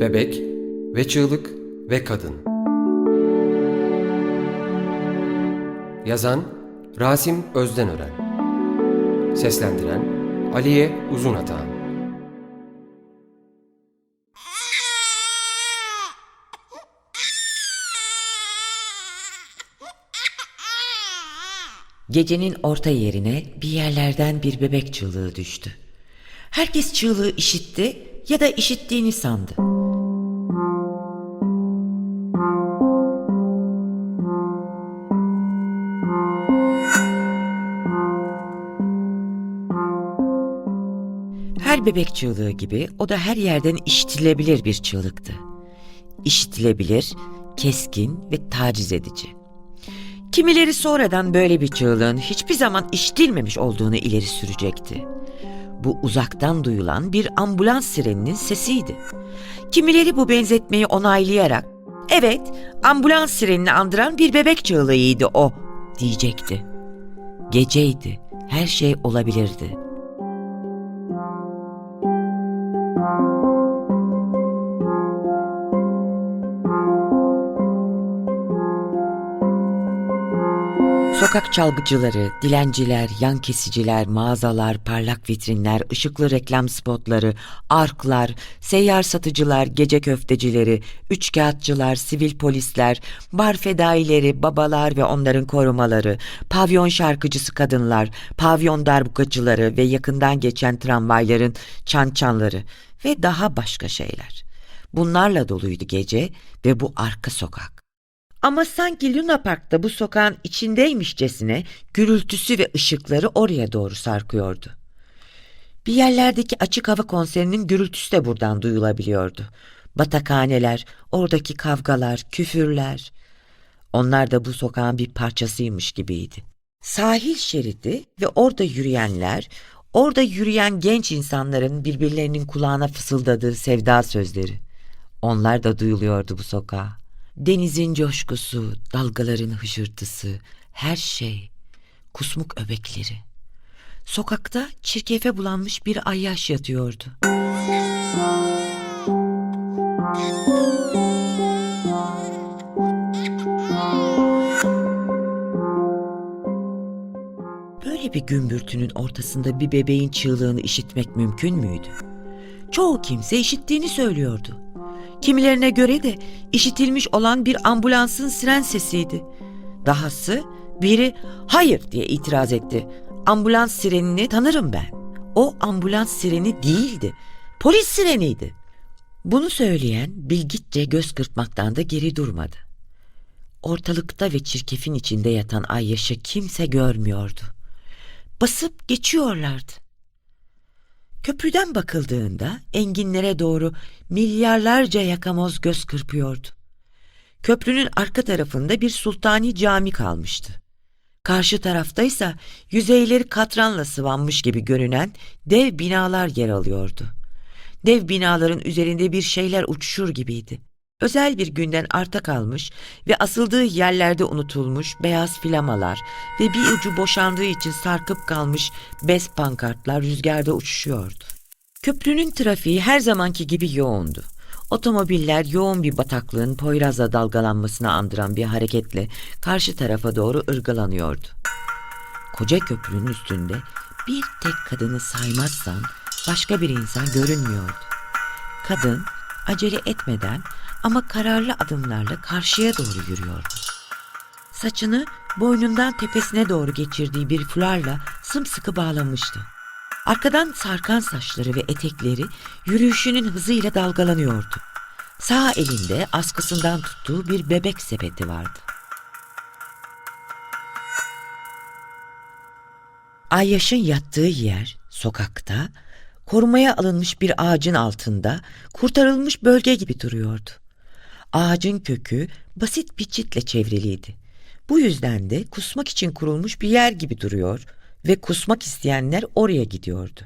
Bebek ve Çığlık ve Kadın Yazan Rasim Özdenören Seslendiren Aliye Uzunatan Gecenin orta yerine bir yerlerden bir bebek çığlığı düştü. Herkes çığlığı işitti ya da işittiğini sandı. Bebek çığlığı gibi o da her yerden işitilebilir bir çığlıktı. İşitilebilir, keskin ve taciz edici. Kimileri sonradan böyle bir çığlığın hiçbir zaman işitilmemiş olduğunu ileri sürecekti. Bu uzaktan duyulan bir ambulans sireninin sesiydi. Kimileri bu benzetmeyi onaylayarak, evet ambulans sirenini andıran bir bebek çığlığıydı o diyecekti. Geceydi, her şey olabilirdi. Sokak çalgıcıları, dilenciler, yan kesiciler, mağazalar, parlak vitrinler, ışıklı reklam spotları, arklar, seyyar satıcılar, gece köftecileri, üçkağıtçılar, sivil polisler, bar fedaileri, babalar ve onların korumaları, pavyon şarkıcısı kadınlar, pavyon darbukacıları ve yakından geçen tramvayların çan çanları ve daha başka şeyler. Bunlarla doluydu gece ve bu arka sokak. Ama sanki Luna Park'ta bu sokağın içindeymişçesine gürültüsü ve ışıkları oraya doğru sarkıyordu. Bir yerlerdeki açık hava konserinin gürültüsü de buradan duyulabiliyordu. Batakhaneler, oradaki kavgalar, küfürler. Onlar da bu sokağın bir parçasıymış gibiydi. Sahil şeridi ve orada yürüyenler, orada yürüyen genç insanların birbirlerinin kulağına fısıldadığı sevda sözleri. Onlar da duyuluyordu bu sokağa. Denizin coşkusu, dalgaların hışırtısı, her şey, kusmuk öbekleri. Sokakta çirkefe bulanmış bir ayyaş yatıyordu. Böyle bir gümbürtünün ortasında bir bebeğin çığlığını işitmek mümkün müydü? Çoğu kimse işittiğini söylüyordu. Kimilerine göre de işitilmiş olan bir ambulansın siren sesiydi. Dahası biri hayır diye itiraz etti. Ambulans sirenini tanırım ben. O ambulans sireni değildi. Polis sireniydi. Bunu söyleyen bilgitçe göz kırpmaktan da geri durmadı. Ortalıkta ve çirkefin içinde yatan Ayyaş'ı kimse görmüyordu. Basıp geçiyorlardı. Köprüden bakıldığında enginlere doğru milyarlarca yakamoz göz kırpıyordu. Köprünün arka tarafında bir sultani cami kalmıştı. Karşı taraftaysa yüzeyleri katranla sıvanmış gibi görünen dev binalar yer alıyordu. Dev binaların üzerinde bir şeyler uçuşur gibiydi. Özel bir günden arta kalmış ve asıldığı yerlerde unutulmuş beyaz flamalar ve bir ucu boşandığı için sarkıp kalmış bez pankartlar rüzgarda uçuşuyordu. Köprünün trafiği her zamanki gibi yoğundu. Otomobiller yoğun bir bataklığın Poyraz'la dalgalanmasına andıran bir hareketle karşı tarafa doğru ırgalanıyordu. Koca köprünün üstünde bir tek kadını saymazsan başka bir insan görünmüyordu. Kadın acele etmeden ama kararlı adımlarla karşıya doğru yürüyordu. Saçını boynundan tepesine doğru geçirdiği bir fularla sımsıkı bağlamıştı. Arkadan sarkan saçları ve etekleri yürüyüşünün hızıyla dalgalanıyordu. Sağ elinde askısından tuttuğu bir bebek sepeti vardı. Ayyaş'ın yattığı yer sokakta, korumaya alınmış bir ağacın altında kurtarılmış bölge gibi duruyordu. Ağacın kökü basit bir çitle çevriliydi. Bu yüzden de kusmak için kurulmuş bir yer gibi duruyor ve kusmak isteyenler oraya gidiyordu.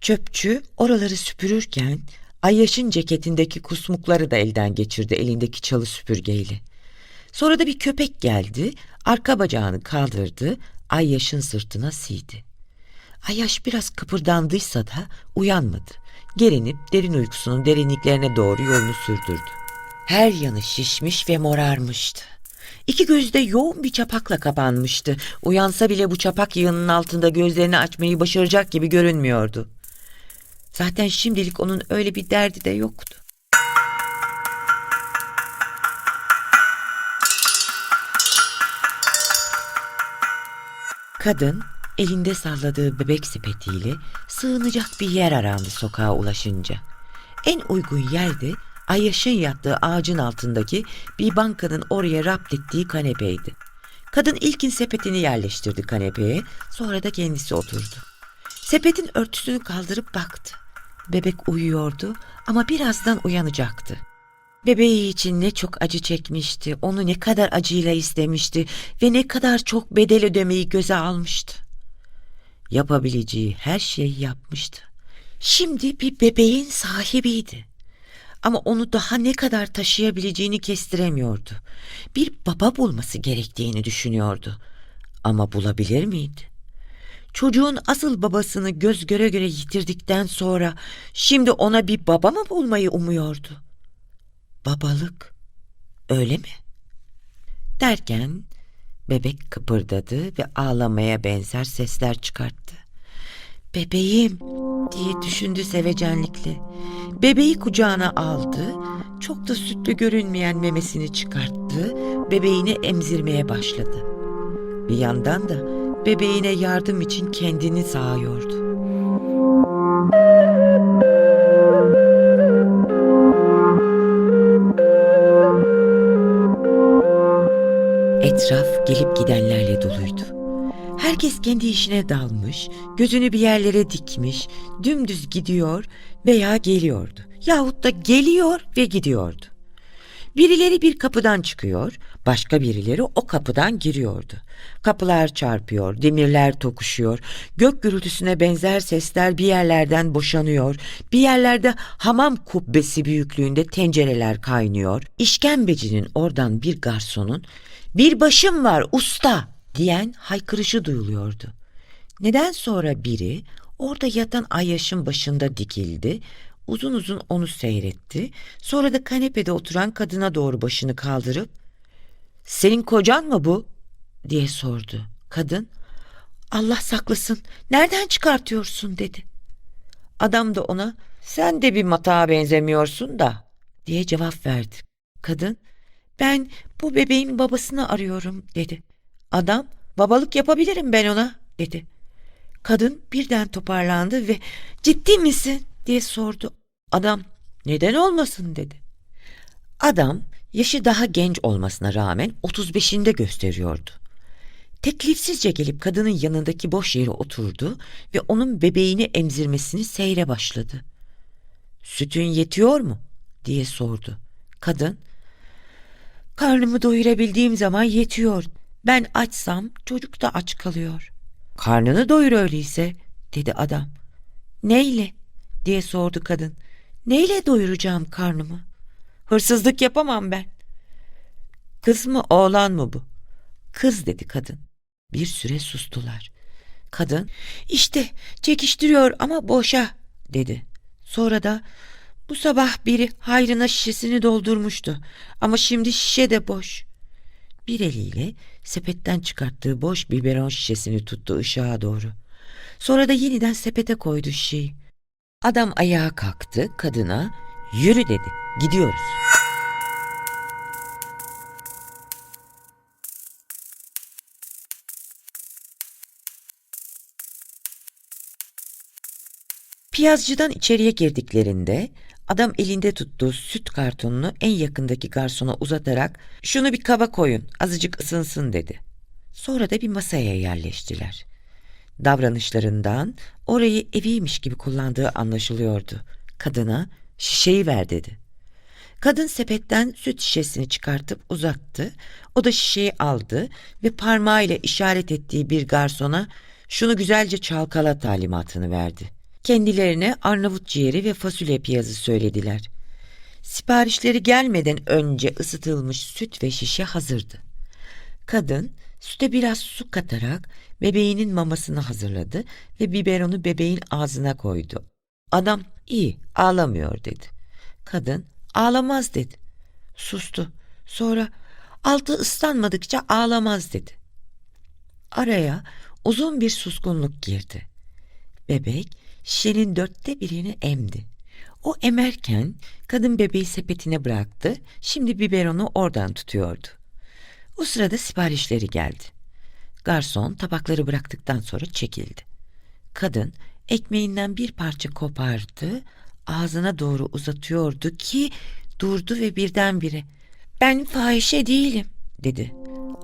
Çöpçü oraları süpürürken Ayyaş'ın ceketindeki kusmukları da elden geçirdi elindeki çalı süpürgeyle. Sonra da bir köpek geldi, arka bacağını kaldırdı, Ayyaş'ın sırtına siydi. Ayyaş biraz kıpırdandıysa da uyanmadı. Gerinip derin uykusunun derinliklerine doğru yolunu sürdürdü. Her yanı şişmiş ve morarmıştı. İki gözü de yoğun bir çapakla kapanmıştı. Uyansa bile bu çapak yığının altında gözlerini açmayı başaracak gibi görünmüyordu. Zaten şimdilik onun öyle bir derdi de yoktu. Kadın elinde salladığı bebek sepetiyle sığınacak bir yer arandı sokağa ulaşınca. En uygun yerde Ayyaş'ın yattığı ağacın altındaki bir bankanın oraya rapt ettiği kanepeydi. Kadın ilkin sepetini yerleştirdi kanepeye, sonra da kendisi oturdu. Sepetin örtüsünü kaldırıp baktı. Bebek uyuyordu ama birazdan uyanacaktı. Bebeği için ne çok acı çekmişti, onu ne kadar acıyla istemişti ve ne kadar çok bedel ödemeyi göze almıştı. Yapabileceği her şeyi yapmıştı. Şimdi bir bebeğin sahibiydi. Ama onu daha ne kadar taşıyabileceğini kestiremiyordu. Bir baba bulması gerektiğini düşünüyordu. Ama bulabilir miydi? Çocuğun asıl babasını göz göre göre yitirdikten sonra şimdi ona bir baba mı bulmayı umuyordu? Babalık öyle mi? Derken bebek kıpırdadı ve ağlamaya benzer sesler çıkarttı. Bebeğim diye düşündü sevecenlikle. Bebeği kucağına aldı, çok da sütlü görünmeyen memesini çıkarttı, bebeğini emzirmeye başladı. Bir yandan da bebeğine yardım için kendini sağıyordu. Etraf gelip doluydu. Herkes kendi işine dalmış, gözünü bir yerlere dikmiş, dümdüz gidiyor veya geliyordu. Yahut da geliyor ve gidiyordu. Birileri bir kapıdan çıkıyor, başka birileri o kapıdan giriyordu. Kapılar çarpıyor, demirler tokuşuyor, gök gürültüsüne benzer sesler bir yerlerden boşanıyor, bir yerlerde hamam kubbesi büyüklüğünde tencereler kaynıyor. İşkembecinin oradan bir garsonun "Bir başım var usta!" Diyen haykırışı duyuluyordu. Neden sonra biri orada yatan Ayyaş'ın başında dikildi, uzun uzun onu seyretti, sonra da kanepede oturan kadına doğru başını kaldırıp ''Senin kocan mı bu?'' diye sordu. Kadın ''Allah saklasın, nereden çıkartıyorsun?'' dedi. Adam da ona ''Sen de bir matağa benzemiyorsun da'' diye cevap verdi. Kadın ''Ben bu bebeğin babasını arıyorum'' dedi. Adam babalık yapabilirim ben ona dedi. Kadın birden toparlandı ve ciddi misin diye sordu. Adam neden olmasın dedi. Adam yaşı daha genç olmasına rağmen 35'inde gösteriyordu. Teklifsizce gelip kadının yanındaki boş yere oturdu ve onun bebeğini emzirmesini seyre başladı. Sütün yetiyor mu diye sordu. Kadın karnımı doyurabildiğim zaman yetiyor ben açsam çocuk da aç kalıyor. Karnını doyur öyleyse dedi adam. Neyle diye sordu kadın. Neyle doyuracağım karnımı? Hırsızlık yapamam ben. Kız mı oğlan mı bu? Kız dedi kadın. Bir süre sustular. Kadın işte çekiştiriyor ama boşa dedi. Sonra da bu sabah biri hayrına şişesini doldurmuştu ama şimdi şişe de boş. Bir eliyle sepetten çıkarttığı boş biberon şişesini tuttu ışığa doğru. Sonra da yeniden sepete koydu şişeyi. Adam ayağa kalktı, kadına yürü dedi, gidiyoruz. Piyazcıdan içeriye girdiklerinde adam elinde tuttuğu süt kartonunu en yakındaki garsona uzatarak şunu bir kaba koyun azıcık ısınsın dedi. Sonra da bir masaya yerleştiler. Davranışlarından orayı eviymiş gibi kullandığı anlaşılıyordu. Kadına şişeyi ver dedi. Kadın sepetten süt şişesini çıkartıp uzattı. O da şişeyi aldı ve parmağıyla işaret ettiği bir garsona şunu güzelce çalkala talimatını verdi. Kendilerine Arnavut ciğeri ve fasulye piyazı söylediler. Siparişleri gelmeden önce ısıtılmış süt ve şişe hazırdı. Kadın süte biraz su katarak bebeğinin mamasını hazırladı ve biberonu bebeğin ağzına koydu. Adam İyi, ağlamıyor dedi. Kadın ağlamaz dedi. Sustu. Sonra altı ıslanmadıkça ağlamaz dedi. Araya uzun bir suskunluk girdi. Bebek şişenin dörtte birini emdi. O emerken kadın bebeği sepetine bıraktı. Şimdi biberonu oradan tutuyordu. O sırada siparişleri geldi. Garson tabakları bıraktıktan sonra çekildi. Kadın ekmeğinden bir parça kopardı, ağzına doğru uzatıyordu ki durdu ve birdenbire "Ben fahişe değilim." dedi.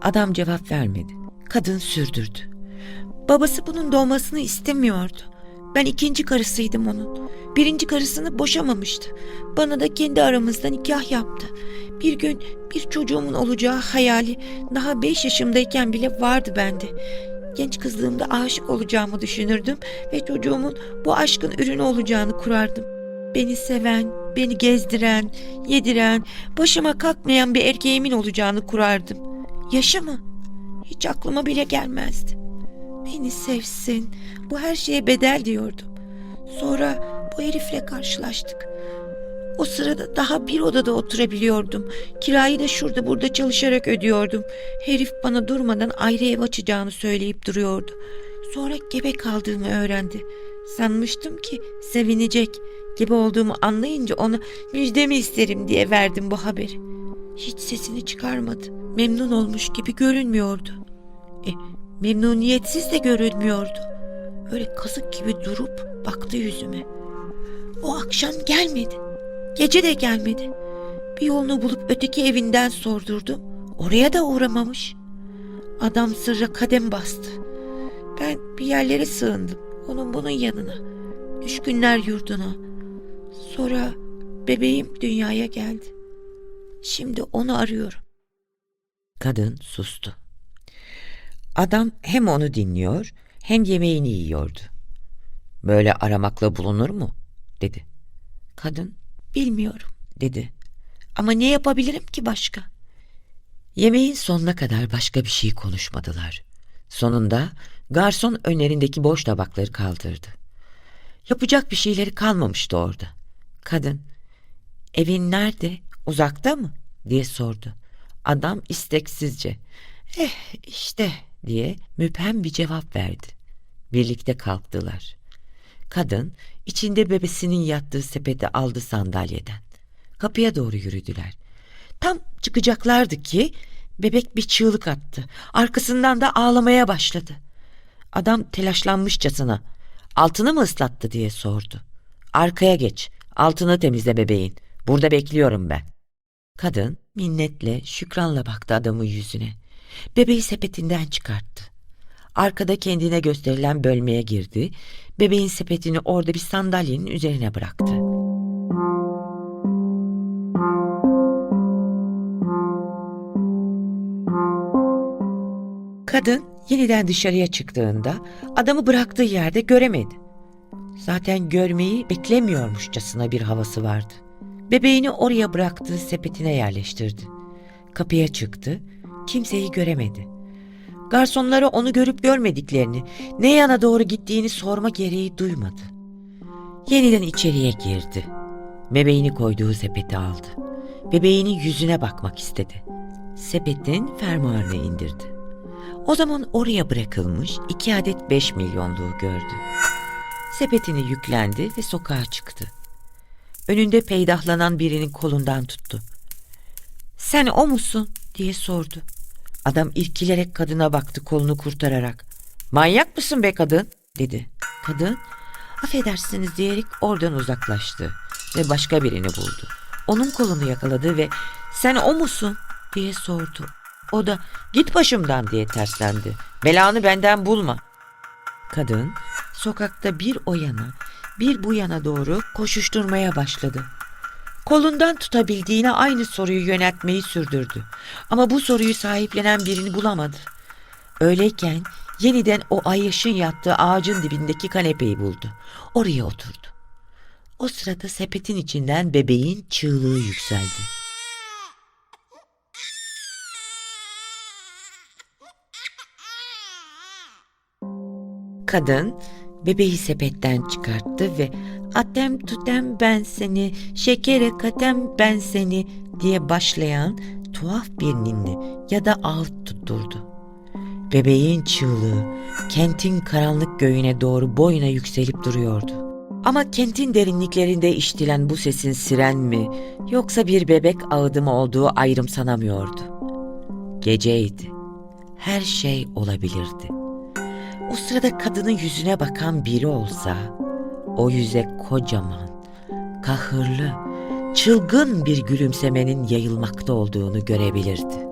Adam cevap vermedi. Kadın sürdürdü. Babası bunun doğmasını istemiyordu. Ben ikinci karısıydım onun. Birinci karısını boşamamıştı. Bana da kendi aramızda nikah yaptı. Bir gün bir çocuğumun olacağı hayali daha beş yaşımdayken bile vardı bende. Genç kızlığımda aşık olacağımı düşünürdüm ve çocuğumun bu aşkın ürünü olacağını kurardım. Beni seven, beni gezdiren, yediren, başıma kalkmayan bir erkeğimin olacağını kurardım. Yaşı mı? Hiç aklıma bile gelmezdi. Beni sevsin, bu her şeye bedel diyordum. Sonra bu herifle karşılaştık. O sırada daha bir odada oturabiliyordum. Kirayı da şurada burada çalışarak ödüyordum. Herif bana durmadan ayrı ev açacağını söyleyip duruyordu. Sonra gebe kaldığımı öğrendi. Sanmıştım ki sevinecek. Gebe olduğumu anlayınca ona müjdemi isterim diye verdim bu haberi. Hiç sesini çıkarmadı. Memnun olmuş gibi görünmüyordu. E, memnuniyetsiz de görünmüyordu. Öyle kazık gibi durup baktı yüzüme. O akşam gelmedi. Gece de gelmedi. Bir yolunu bulup öteki evinden sordurdum. Oraya da uğramamış. Adam sırra kadem bastı. Ben bir yerlere sığındım. Onun bunun yanına. Düşkünler yurduna. Sonra bebeğim dünyaya geldi. Şimdi onu arıyorum. Kadın sustu. Adam hem onu dinliyor hem yemeğini yiyordu. Böyle aramakla bulunur mu? dedi. Kadın bilmiyorum dedi. Ama ne yapabilirim ki başka? Yemeğin sonuna kadar başka bir şey konuşmadılar. Sonunda garson önlerindeki boş tabakları kaldırdı. Yapacak bir şeyleri kalmamıştı orada. Kadın, evin nerede, uzakta mı? diye sordu. Adam isteksizce, eh işte diye müphem bir cevap verdi. Birlikte kalktılar. Kadın içinde bebesinin yattığı sepeti aldı sandalyeden. Kapıya doğru yürüdüler. Tam çıkacaklardı ki bebek bir çığlık attı. Arkasından da ağlamaya başladı. Adam telaşlanmışçasına altını mı ıslattı diye sordu. Arkaya geç, altını temizle bebeğin. Burada bekliyorum ben. Kadın minnetle, şükranla baktı adamın yüzüne. Bebeği sepetinden çıkarttı. Arkada kendine gösterilen bölmeye girdi. Bebeğin sepetini orada bir sandalyenin üzerine bıraktı. Kadın yeniden dışarıya çıktığında adamı bıraktığı yerde göremedi. Zaten görmeyi beklemiyormuşçasına bir havası vardı. Bebeğini oraya bıraktığı sepetine yerleştirdi. Kapıya çıktı, kimseyi göremedi. Garsonlara onu görüp görmediklerini, ne yana doğru gittiğini sorma gereği duymadı. Yeniden içeriye girdi. Bebeğini koyduğu sepeti aldı. Bebeğinin yüzüne bakmak istedi. Sepetin fermuarını indirdi. O zaman oraya bırakılmış iki adet beş milyonluğu gördü. Sepetine yüklendi ve sokağa çıktı. Önünde peydahlanan birinin kolundan tuttu. Sen o musun diye sordu. Adam irkilerek kadına baktı kolunu kurtararak. Manyak mısın be kadın dedi. Kadın affedersiniz diyerek oradan uzaklaştı ve başka birini buldu. Onun kolunu yakaladı ve sen o musun diye sordu. O da git başımdan diye terslendi. Belanı benden bulma. Kadın sokakta bir o yana bir bu yana doğru koşuşturmaya başladı. Kolundan tutabildiğine aynı soruyu yöneltmeyi sürdürdü. Ama bu soruyu sahiplenen birini bulamadı. Öyleyken yeniden o ayyaşın yattığı ağacın dibindeki kanepeyi buldu. Oraya oturdu. O sırada sepetin içinden bebeğin çığlığı yükseldi. Kadın bebeği sepetten çıkarttı ve atem tutem ben seni, şekere katem ben seni diye başlayan tuhaf bir ninni ya da ağıt tutturdu. Bebeğin çığlığı kentin karanlık göğüne doğru boyuna yükselip duruyordu. Ama kentin derinliklerinde işitilen bu sesin siren mi yoksa bir bebek ağıdı mı olduğu ayrım sanamıyordu. Geceydi. Her şey olabilirdi. O sırada kadının yüzüne bakan biri olsa o yüze kocaman, kahırlı, çılgın bir gülümsemenin yayılmakta olduğunu görebilirdi.